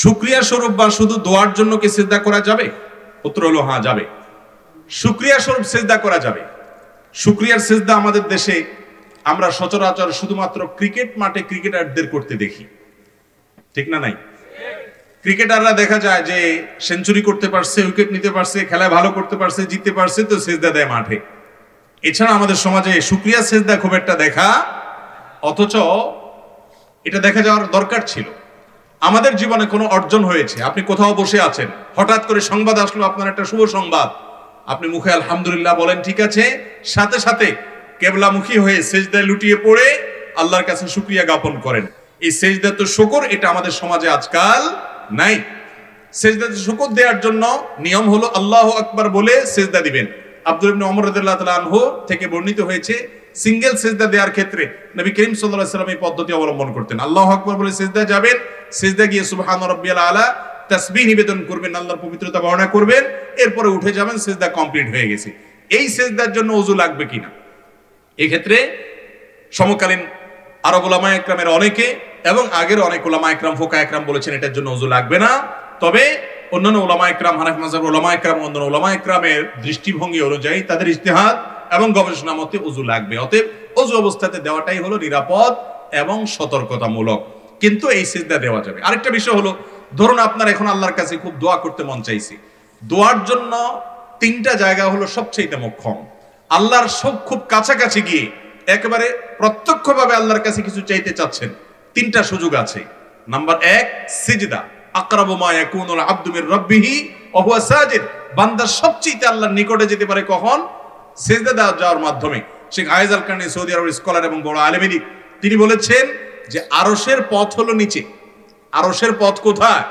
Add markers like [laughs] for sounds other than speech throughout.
সুক্রিয়া স্বরূপ বা শুধু দোয়ার জন্য কি সিজদা করা যাবে? উত্তর হলো হ্যাঁ যাবে। সুক্রিয়া স্বরূপ সিজদা করা যাবে। সুক্রিয়ার সিজদা আমাদের দেশে আমরা সচরাচর শুধুমাত্র ক্রিকেট মাঠে ক্রিকেটারদের করতে দেখি। ঠিক না নাই? ক্রিকেটাররা দেখা যায় যে সেঞ্চুরি করতে পারছে, উইকেট নিতে পারছে, খেলায় ভালো করতে পারছে, জিততে পারছে, তো সেজদা দেয় মাঠে। এছাড়া আমাদের সমাজে সুক্রিয়া সেজদা খুব একটা দেখা, অথচ এটা দেখা যাওয়ার দরকার ছিল। আমাদের জীবনে কোনো অর্জন হয়েছে। আপনি কোথাও বসে আছেন। হঠাৎ করে সংবাদ আসলো আপনার একটা শুভ সংবাদ। আপনি মুখে আলহামদুলিল্লাহ বলেন, ঠিক আছে। সাথে সাথে কেবলামুখী হয়ে সেজদায় লুটিয়ে পড়ে আল্লাহর কাছে শুক্রিয়া জ্ঞাপন করেন। এই সেজদা তো শকর, এটা আমাদের সমাজে আজকাল নাই। সেজদাতে শুকর দেওয়ার জন্য নিয়ম হলো, আল্লাহ আকবার বলে সেজদা দিবেন। আব্দুল ইবনে ওমর রাদিয়াল্লাহু আনহু থেকে বর্ণিত হয়েছে সিঙ্গেল সেজদা দেওয়ার ক্ষেত্রে নবী করিম আলাইহি সাল্লাম এই পদ্ধতি অবলম্বন করতেন। আল্লাহ আকবার বলে সেজদা যাবেন, সেজদা গিয়ে সুবহান আলা তাসবিহ নিবেদন করবেন, আল্লাহর পবিত্রতা বর্ণনা করবেন, এরপরে উঠে যাবেন, সেজদা কমপ্লিট হয়ে গেছে। এই সেজদার জন্য ওযু লাগবে কিনা? এক্ষেত্রে সমকালীন আরব ওলামা একরামের অনেকে এবং আগের অনেক ওলামা একরাম, ফোকা একরাম বলেছেন এটার জন্য ওযু লাগবে না। তবে অন্যান্য ওলামা একরাম, হানাফি মাযহাব ওলামা একরাম, অন্যান্য ওলামা একরামের দৃষ্টিভঙ্গি অনুযায়ী তাদের ইজতিহাদ এবং গবেষণা মতে ওযু লাগবে। অতএব ওযু অবস্থাতে দেওয়াটাই হলো নিরাপদ এবং সতর্কতামূলক। কিন্তু এই সিজদা দেওয়া যাবে। আরেকটা বিষয় হলো, ধরুন আপনার এখন আল্লাহর কাছে খুব দোয়া করতে মন চাইছে। দোয়ার জন্য তিনটা জায়গা হলো সবচেয়ে মোক্ষম। আল্লাহর সব খুব কাছাকাছি গিয়ে একেবারে প্রত্যক্ষভাবে আল্লাহর কাছে কিছু চাইতে চাচ্ছেন। তিনটা সুযোগ আছে। নাম্বার এক, সিজদা। আকরাবু মা ইয়াকুনুল আবদু মির রাব্বিহি, ওয়া হুয়া সাজিদ। বান্দা সবচেয়ে আল্লাহর নিকটে যেতে পারে কখন? সিজদা দেওয়া যাওয়ার মাধ্যমে Sheikh Ayed Al Qarni Saudi আরবের স্কলার এবং বড় আলেমেদিক তিনি বলেছেন যে আরশের পথ হলো নিচে। আরশের পথ কোথায়?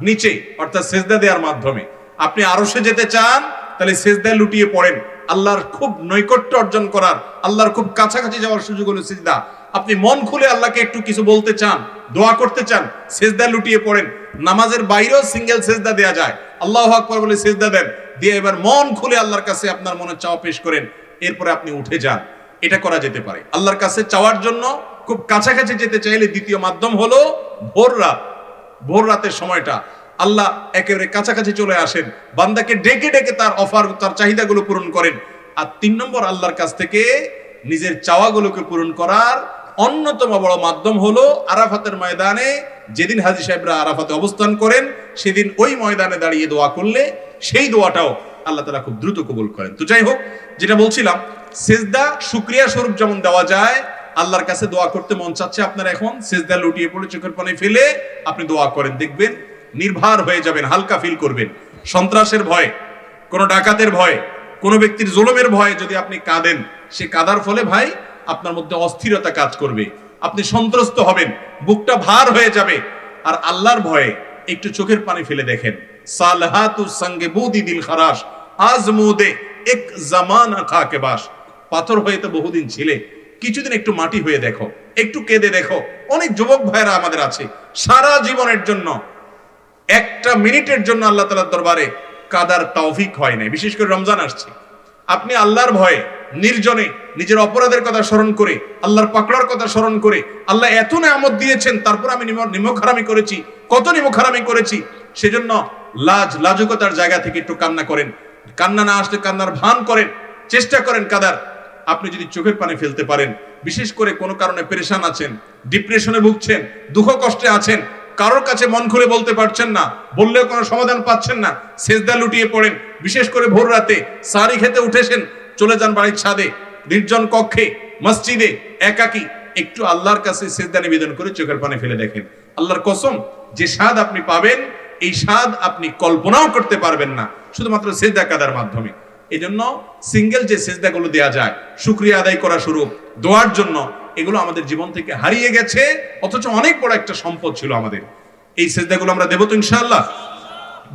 নিচে, অর্থাৎ সেজদা দেওয়ার মাধ্যমে। আপনি আরশে যেতে চান, তাহলে সেজদায় লুটিয়ে পড়েন। আল্লাহর খুব নৈকট্য অর্জন করার, আল্লাহর খুব কাছাকাছি যাওয়ার সুযোগ হলো সিজদা। আপনি মন খুলে আল্লাহকে একটু কিছু বলতে চান, দোয়া করতে চান সেজদা লুটিয়ে পড়েন। নামাজের বাইরেও সিঙ্গেল সেজদা দেয়া যায়। আল্লাহ আকবর বলে সেজদা দেন। দিয়ে এবার মন খুলে আল্লাহর কাছে আপনার মনে চাওয়া পেশ করেন। এরপরে আপনি উঠে যান। এটা করা যেতে পারে। আল্লাহর কাছে চাওয়ার জন্য খুব কাছাকাছি যেতে চাইলে দ্বিতীয় মাধ্যম হলো ভোর রাত। ভোর রাতের সময়টা। আল্লাহ একেবারে কাছাকাছি চলে আসেন। বান্দাকে ডেকে ডেকে তার অফার তার চাহিদাগুলো পূরণ করেন। আর তিন নম্বর আল্লাহর কাছ থেকে নিজের চাওয়াগুলোকে পূরণ করার অন্যতম বড় মাধ্যম হলো আরাফাতের ময়দানে যেদিন হাজি সাহেবরা আরাফাতে অবস্থান করেন, সেদিন ওই ময়দানে দাঁড়িয়ে দোয়া করলে সেই দোয়াটাও আল্লাহ তালা খুব দ্রুত কবুল করেন। তো যাই হোক, যেটা বলছিলাম, সেজদা, শুক্রিয়া স্বরূপ যেমন দেওয়া যায়, আল্লাহর কাছে দোয়া করতে মন চাচ্ছে আপনার এখন, সেজদা লুটিয়ে পড়ে চোখের পানি ফেলে আপনি দোয়া করেন, দেখবেন নির্ভার হয়ে যাবেন, হালকা ফিল করবেন। সন্ত্রাসের ভয়, কোনো ডাকাতের ভয়, কোনো ব্যক্তির জুলুমের ভয়ে যদি আপনি কাঁদেন, সে কাদার ফলে ভাই আপনার মধ্যে অস্থিরতা কাজ করবে। আপনি সন্ত্রস্ত হবেন, বুকটা ভার হয়ে যাবে। আর আল্লাহর ভয়ে একটু চোখের পানি ফেলে দেখেন। সঙ্গে দিল খারাস আজ মুদে এক জামানা খাকে বাস। পাথর হয়ে তো বহুদিন ছিলে, কিছুদিন একটু মাটি হয়ে দেখো, একটু কেঁদে দেখো। অনেক যুবক ভাইরা আমাদের আছে, সারা জীবনের জন্য। একটা মিনিটের জন্য আল্লাহ তালার দরবারে কাদার তৌফিক হয় নাই, বিশেষ করে রমজান আসছে। আপনি আল্লাহর ভয়ে নির্জনে নিজের অপরাধের কথা স্মরণ করে, আল্লাহর পাকড়ার কথা স্মরণ করে, আল্লাহ এত নেয়ামত দিয়েছেন, তারপর আমি নিমক হারামি করেছি। কত নিমক হারামি করেছি? সেজন্য লাজ, লাজুকতার জায়গা থেকে একটু কান্না করেন। কান্না না আসলে কান্নার ভান করেন। চেষ্টা করেন কাদার। আপনি যদি চোখের পানি ফেলতে পারেন, বিশেষ করে কোনো কারণে পেরেশান আছেন, ডিপ্রেশনে ভুগছেন, দুঃখ কষ্টে আছেন, কারোর কাছে মন খুলে বলতে পারছেন না, বললেও কোনো সমাধান পাচ্ছেন না, সেজদা লুটিয়ে পড়েন, বিশেষ করে ভোর রাতে, সারি খেতে উঠেছেন চলে যান বাড়ির ছাদে, নির্জন কক্ষে, মসজিদে, একাকি। একটু আল্লাহর কাছে সেজদা নিবেদন করে চোখের পানি ফেলে দেখেন। আল্লাহর কসম, যে স্বাদ আপনি পাবেন, এই স্বাদ আপনি কল্পনাও করতে পারবেন না, শুধুমাত্র সেজদা কাদার মাধ্যমে। এই জন্য সিঙ্গেল যে সেজদাগুলো দেওয়া যায়, শুক্রিয়া আদায় করা শুরু, দোয়ার জন্য, এগুলো আমাদের জীবন থেকে হারিয়ে গেছে, অথচ অনেক বড় একটা সম্পদ ছিল আমাদের। এই সেজদাগুলো আমরা দেবো তো ইনশাআল্লাহ।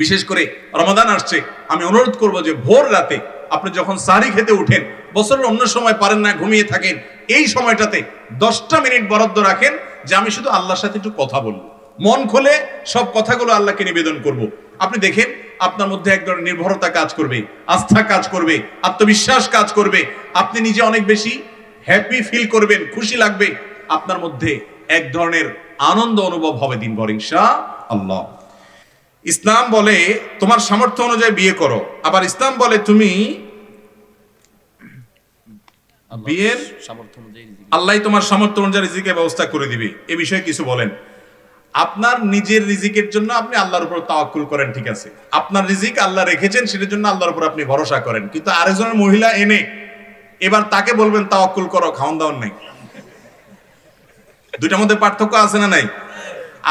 বিশেষ করে রমাদান আসছে, আমি অনুরোধ করব যে ভোর রাতে আপনি যখন সারি খেতে উঠেন, বছরের অন্য সময় পারেন না, ঘুমিয়ে থাকেন, এই সময়টাতে দশটা মিনিট বরাদ্দ রাখেন যে আমি শুধু আল্লাহর সাথে একটু কথা বলব। মন খুলে সব কথাগুলো আল্লাহকে নিবেদন করব। আপনি দেখেন, আপনার মধ্যে এক ধরনের নির্ভরতা কাজ করবে, আস্থা কাজ করবে, আত্মবিশ্বাস কাজ করবে। আপনি নিজে অনেক বেশি হ্যাপি ফিল করবেন, খুশি লাগবে। আপনার মধ্যে এক ধরনের আনন্দ অনুভব হবে দিনভর ইনশা আল্লাহ ইসলাম বলে তোমার সামর্থ্য অনুযায়ী বিয়ে করো। আবার ইসলাম বলে তুমি বিয়ের আল্লাহ তোমার সামর্থ্য অনুযায়ী রিজিকের ব্যবস্থা করে দিবে। এ বিষয়ে কিছু বলেন। আপনার নিজের রিজিকের জন্য আপনি আল্লাহর উপর তাওয়াক্কুল করেন ঠিক আছে। আপনার রিজিক আল্লাহ রেখেছেন সেটার জন্য আল্লাহর উপর আপনি ভরসা করেন। কিন্তু আরেকজনের মহিলা এনে এবার তাকে বলবেন তাওয়াক্কুল করো খাওয়ান দাওয়ান নাই। দুইটার মধ্যে পার্থক্য আছে না নাই?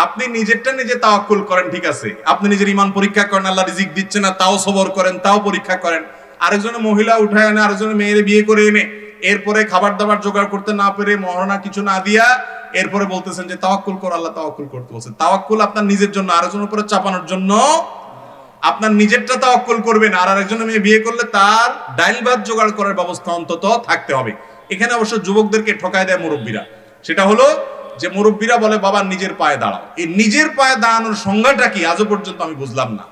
আপনি নিজেরটা নিজে তাওয়াক্কুল করেন, ঠিক আছে। আপনি নিজের ইমান পরীক্ষা করেন, আল্লাহ রিজিক দিচ্ছে না, তাও সবর করেন, তাও পরীক্ষা করেন। আরেকজনের মহিলা উঠায় এনে আরেকজনের মেয়ের বিয়ে করে এনে, এরপরে খাবার দাবার জোগাড় করতে না পেরে মহারণা কিছু না দিয়া এরপরে বলতেছেন যে, তাওয়াক্কুল কর, আল্লাহ তাওয়াক্কুল করতে বলছে। তাওয়াক্কুল আপনার নিজের জন্য আরেকজনের উপরে চাপানোর জন্য আপনার নিজেরটা তাওয়াক্কুল করবেন, আর আরেকজনের মেয়ে বিয়ে করলে তার ডাইল ভাত জোগাড় করার ব্যবস্থা অন্তত থাকতে হবে। এখানে অবশ্য যুবকদেরকে ঠকায় দেয় মুরব্বীরা। সেটা হলো যে মুরব্বীরা বলে, বাবা, নিজের পায়ে দাঁড়াও। এই নিজের পায়ে দাঁড়ানোর সংজ্ঞাটা কি? আজও পর্যন্ত আমি বুঝলাম না।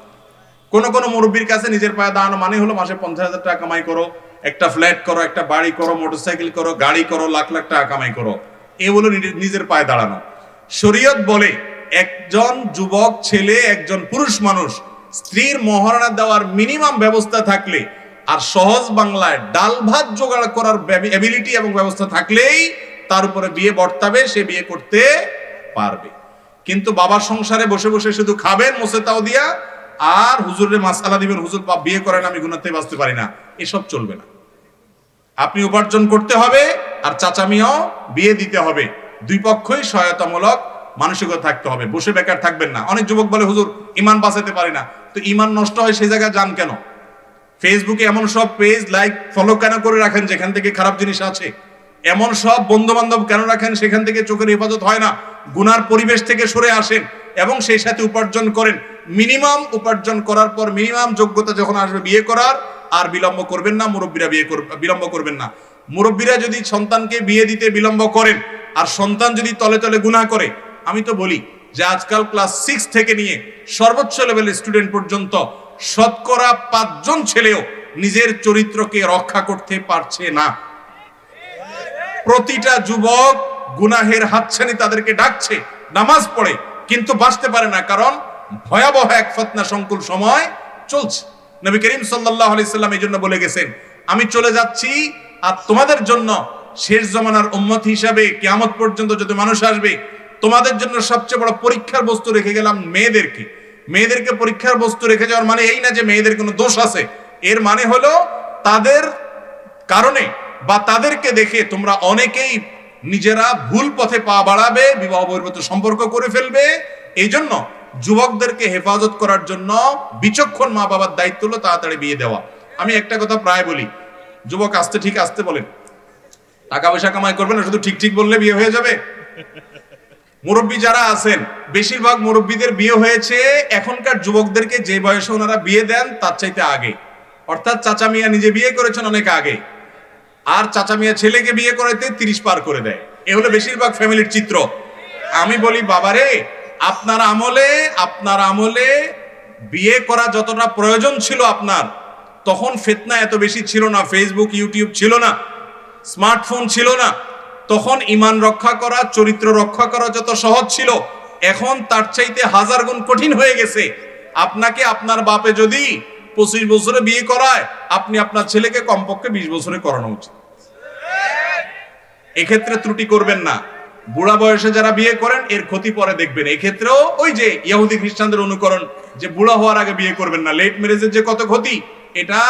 কোন কোন মুরব্বীর কাছে নিজের পায়ে দাঁড়ানো মানে হলো, মাসে পঞ্চাশ হাজার টাকা কামাই করো, একটা ফ্ল্যাট করো, একটা বাড়ি করো, মোটরসাইকেল করো, গাড়ি করো, লাখ লাখ টাকা কামাই করো। এ হলো নিজের- পায়ে দাঁড়ানো। শরীয়ত বলে, একজন যুবক, ছেলে, একজন পুরুষ মানুষ, স্ত্রীর মহারণা দেওয়ার মিনিমাম ব্যবস্থা থাকলে, আর সহজ বাংলায় ডাল ভাত জোগাড় করার এবিলিটি এবং ব্যবস্থা থাকলেই তার উপরে বিয়ে বর্তাবে, সে বিয়ে করতে পারবে। কিন্তু বাবার সংসারে বসে বসে শুধু খাবেন মোসে তাও দিয়া, আর হুজুরের মাসালা দিবেন, হুজুর, বাপ, বিয়ে করেন, আমি গুনাতে বাঁচতে পারি না। এসব চলবে না। আপনি উপার্জন করতে হবে, আর চাচামিয়াও বিয়ে দিতে হবে। দুই পক্ষই সহায়তামূলক মানসিকতা থাকতে হবে। বসে বেকার থাকবেন না। অনেক যুবক বলে, হুজুর, ইমান বাঁচাতে পারি না। তো ইমান নষ্ট হয় সেই জায়গায় যান কেন? ফেসবুকে এমন সব পেজ লাইক ফলো কেন করে রাখেন, যেখান থেকে খারাপ জিনিস আছে? এমন সব বন্ধু বান্ধব কেন রাখেন সেখান থেকে চোখের হেফাজত হয় না? গুনার পরিবেশ থেকে সরে আসেন এবং সেই সাথে উপার্জন করেন। মিনিমাম উপার্জন করার পর মিনিমাম যোগ্যতা যখন আসবে বিয়ে করার, আর বিলম্ব করবেন না, মুরব্বীরা বিয়ে বিলম্ব করবেন না। মুরব্বীরা যদি সন্তানকে বিয়ে দিতে বিলম্ব করেন, আর সন্তান যদি তলে তলে গুনাহ করে, আমি তো বলি যে আজকাল ক্লাস সিক্স থেকে নিয়ে সর্বোচ্চ লেভেলের স্টুডেন্ট পর্যন্ত শতকরা পাঁচজন ছেলেও নিজের চরিত্রকে রক্ষা করতে পারছে না। প্রতিটা যুবক গুনাহের হাতছানি তাদেরকে ডাকছে, নামাজ পড়ে, কিন্তু বাঁচতে পারে না, কারণ ভয়াবহ এক ফতনা সংকুল সময় চলছে। নবী করিম আলাইহি সাল্লাম এই জন্য বলে গেছেন, আমি চলে যাচ্ছি আর তোমাদের জন্য শেষ জমানার উম্মত হিসাবে কিয়ামত পর্যন্ত যত মানুষ আসবে, তোমাদের জন্য সবচেয়ে বড় পরীক্ষার বস্তু রেখে গেলাম মেয়েদেরকে। মেয়েদেরকে পরীক্ষার বস্তু রেখে যাওয়ার মানে এই না যে মেয়েদের কোনো দোষ আছে। এর মানে হলো তাদের কারণে বা তাদেরকে দেখে তোমরা অনেকেই নিজেরা ভুল পথে পা বাড়াবে, বিবাহ বহির্ভূত সম্পর্ক করে ফেলবে। এই জন্য যুবকদেরকে হেফাজত করার জন্য বিচক্ষণ মা বাবার দায়িত্ব হলো তাড়াতাড়ি বিয়ে দেওয়া। আমি একটা কথা প্রায় বলি, যুবক আসতে ঠিক আসতে বলেন টাকা পয়সা কামাই করবে না, শুধু ঠিক ঠিক বললে বিয়ে হয়ে যাবে? মুরব্বী যারা আছেন, বেশিরভাগ মুরব্বীদের বিয়ে হয়েছে, এখনকার যুবকদেরকে যে বয়সে ওনারা বিয়ে দেন, তার চাইতে আগে। অর্থাৎ চাচা মিয়া নিজে বিয়ে করেছেন অনেক আগে। আর চাচা মিয়া ছেলেকে বিয়ে করাইতে তিরিশ পার করে দেয়। এ হলো বেশিরভাগ ফ্যামিলির চিত্র। আমি বলি, বাবারে, আপনার আমলে আপনার আমলে বিয়ে করা যতটা প্রয়োজন ছিল আপনার, তখন ফেতনা এত বেশি ছিল না ফেসবুক ইউটিউব ছিল না স্মার্টফোন ছিল না, তখন ইমান রক্ষা করা, চরিত্র রক্ষা করা যত সহজ ছিল, এখন তার চাইতে হাজার গুণ কঠিন হয়ে গেছে। আপনাকে আপনার বাপে যদি পঁচিশ বছরে বিয়ে করায়, আপনি আপনার ছেলেকে কমপক্ষে বিশ বছরে করানো উচিত। এক্ষেত্রে ত্রুটি করবেন না। বুড়া বয়সে যারা বিয়ে করেন, এর ক্ষতি পরে দেখবেন। এক্ষেত্রেও ওই যে ইয়াহুদি খ্রিস্টানদের অনুকরণ, যে বুড়া হওয়ার আগে বিয়ে করবেন না লেট ম্যারেজের যে কত ক্ষতি, এটা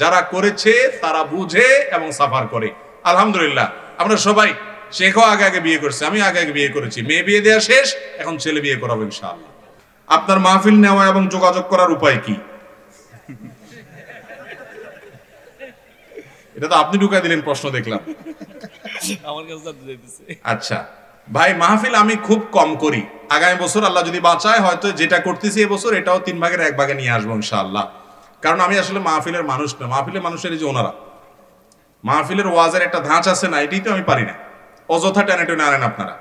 যারা করেছে, তারা বুঝে এবং সাফার করে। আলহামদুলিল্লাহ, আমরা সবাই শেখও আগে আগে বিয়ে করছে, আমি আগে আগে বিয়ে করেছি। মেয়ে বিয়ে দেওয়া শেষ, এখন ছেলে বিয়ে করাবো ইনশাআল্লাহ। আপনার মাহফিল নেওয়া এবং যোগাযোগ করার উপায় কি? [laughs] এটা তো আপনি ঢুকাই দিলেন প্রশ্ন দেখলাম। আমার কাছে আচ্ছা ভাই মাহফিল আমি খুব কম করি। আগামী বছর আল্লাহ যদি বাঁচায় হয়তো যেটা করতেছি এবছর এটাও তিন ভাগের এক ভাগে নিয়ে আসব ইনশাআল্লাহ। কারণ আমি আসলে মাহফিলের মানুষ না মাহফিলের মানুষের এই যে ওনারা। মাহফিলের ওয়াজের একটা ধাঁচ আছে না এটাই তো আমি পারি না। অযথা টেনে টেনে আনেন আপনারা।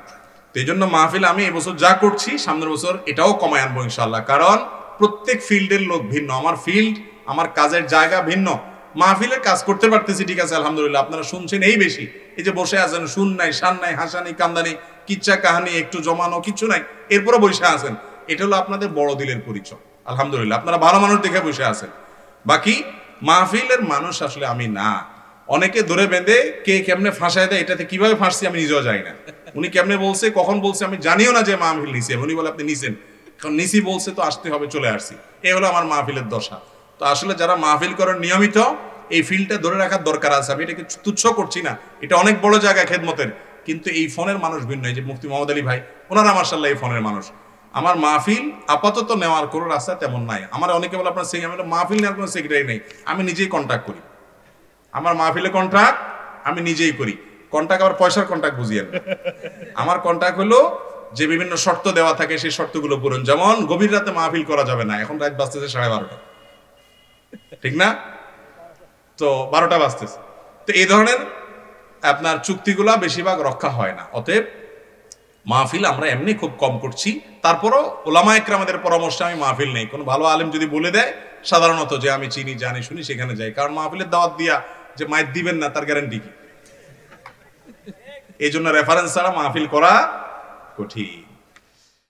তো এই জন্য মাহফিল আমি এবছর যা করছি সামনের বছর এটাও কমায় আনব ইনশাআল্লাহ। কারণ প্রত্যেক ফিল্ডের লোক ভিন্ন। আমার ফিল্ড, আমার কাজের জায়গা ভিন্ন। মাহফিলের কাজ করতে পারতেছি, ঠিক আছে, আলহামদুলিল্লাহ। আপনারা শুনছেন এই বেশি। এই যে বসে আছেন, শুন নাই, শান নাই হাসানি নেই, কান্দা কিচ্ছা কাহানি, একটু জমানো কিছু নাই এরপরে বসে আছেন। এটা হলো আপনাদের বড় দিলের পরিচয়। আলহামদুলিল্লাহ, আপনারা ভালো মানুষ দেখে বসে আছেন। বাকি, মাহফিলের মানুষ আসলে আমি না। অনেকে ধরে বেঁধে কে কেমনে ফাঁসায় দেয়, এটাতে কীভাবে ফাঁসছি আমি নিজেও জানি না। উনি কেমনে বলছে, কখন বলছে আমি জানিও না যে মাহফিল নিছে। উনি বলে, আপনি নিছেন। কারণ নিসি বলছে, তো আসতে হবে, চলে আসছি। এ হলো আমার মাহফিলের দশা। তো আসলে যারা মাহফিল করেন নিয়মিত, এই ফিল্ডটা ধরে রাখার দরকার আছে। আমি এটাকে তুচ্ছ করছি না। এটা অনেক বড় জায়গা খেদমতের। কিন্তু এই ফোনের মানুষ ভিন্ন। এই যে মুফতি মোহাম্মদ আলী ভাই, ওনারা মার্শাল্লাহ এই ফোনের মানুষ। আমার মাহফিল আপাতত নেওয়ার কোনো রাস্তা তেমন নাই। আমার অনেকে বলে, আপনার সেই মাহফিল নেওয়ার কোনো সেক্রেটারি নেই। আমি নিজেই কন্ট্যাক্ট করি। আমার মাহফিলে কন্ট্রাক্ট আমি নিজেই করি। কন্ট্রাক্ট আবার পয়সার কন্ট্রাক্ট বুঝিয়ে আমার কন্ট্রাক্ট হলো যে বিভিন্ন শর্ত দেওয়া থাকে, সেই শর্তগুলো পূরণ। যেমন গভীর রাতে মাহফিল করা যাবে না, এখন রাত বাজতেছে সাড়ে বারোটা। ঠিক না? তো বারোটা বাজতেছে। তো এই ধরনের আপনার চুক্তিগুলা বেশিরভাগ রক্ষা হয় না। অতএব মাহফিল আমরা এমনি খুব কম করছি। তারপরও ওলামা একরামাদের পরামর্শে আমি মাহফিল নেই। কোনো ভালো আলেম যদি বলে দেয়, সাধারণত যে আমি চিনি, জানি, শুনি, সেখানে যাই। কারণ মাহফিলের দাওয়াত দিয়া যে মাইক দিবেন না, তার গ্যারান্টি কি? এই জন্য রেফারেন্স ছাড়া মাহফিল করা কঠিন